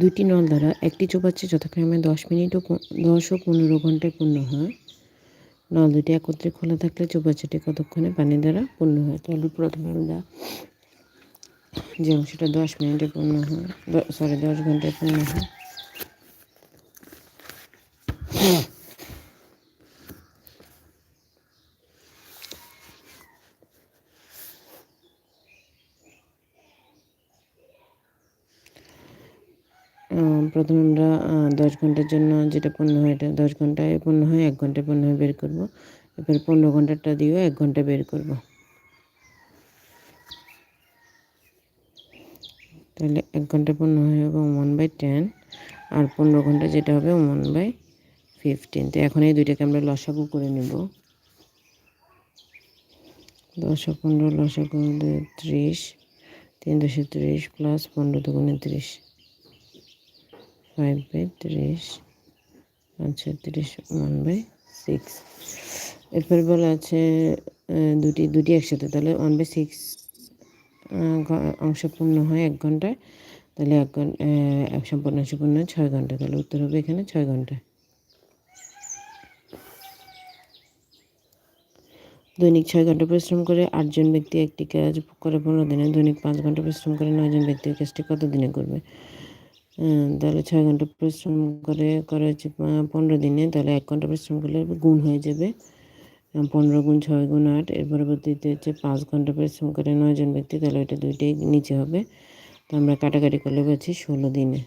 দুইটি নল দ্বারা একটি চোপাচ্ছে যথাক্রমে দশ মিনিট ও দশ ও পনেরো ঘন্টায় পূর্ণ হয়। নল দুটি একত্রে খোলা থাকলে চোপাচ্ছেটি কতক্ষণে পানি দ্বারা পূর্ণ হয়? তাহলে প্রথমে আমরা যে অংশটা দশ মিনিটে পূর্ণ হয় সরি দশ ঘন্টায় পূর্ণ হয়। প্রথমে আমরা দশ ঘণ্টার জন্য যেটা পণ্য হয় এটা দশ ঘন্টায় পণ্য হয়, এক ঘন্টায় পণ্য হয় বের করব। এরপর পনেরো ঘন্টারটা দিয়েও এক ঘণ্টা বের করব। তাহলে এক ঘণ্টা পণ্য হয়ে হবে ওয়ান বাই টেন আর পনেরো ঘণ্টা যেটা হবে ওয়ান বাই ফিফটিন তো এখন এই দুইটাকে আমরা লসাগু করে নেব। দশ পনেরো লসাগু ত্রিশ, তিন দশে ত্রিশ প্লাস পনেরো দুগুণে ত্রিশ। ফাইভ বাই ত্রিশ আচ্ছা ত্রিশ ওয়ান বাই সিক্স এরপর বলা আছে দুটি দুটি একসাথে, তাহলে ওয়ান বাই সিক্স অংশ পূর্ণ হয় এক ঘন্টায়, তাহলে এক ঘণ্টা এক সম্পূর্ণ অংশ পূর্ণ হয় ছয় ঘণ্টা, তাহলে উত্তর হবে এখানে ছয় ঘণ্টা। দৈনিক ছয় ঘণ্টা পরিশ্রম করে আটজন ব্যক্তি একটি কাজ করে পনেরো দিনে, দৈনিক পাঁচ ঘণ্টা পরিশ্রম করে নয়জন ব্যক্তি এই কাজটি কত দিনে করবে? তাহলে ছয় ঘণ্টা পরিশ্রম করে করা হচ্ছে পনেরো দিনে, তাহলে এক ঘণ্টা পরিশ্রম করলে গুণ হয়ে যাবে। পনেরো গুণ ছয় গুণ আট, এর পরবর্তীতে হচ্ছে পাঁচ ঘণ্টা পরিশ্রম করে নয়জন ব্যক্তি, তাহলে ওইটা দুইটাই নিচে হবে। তো আমরা কাটাকাটি করলে পাচ্ছি ষোলো দিনে।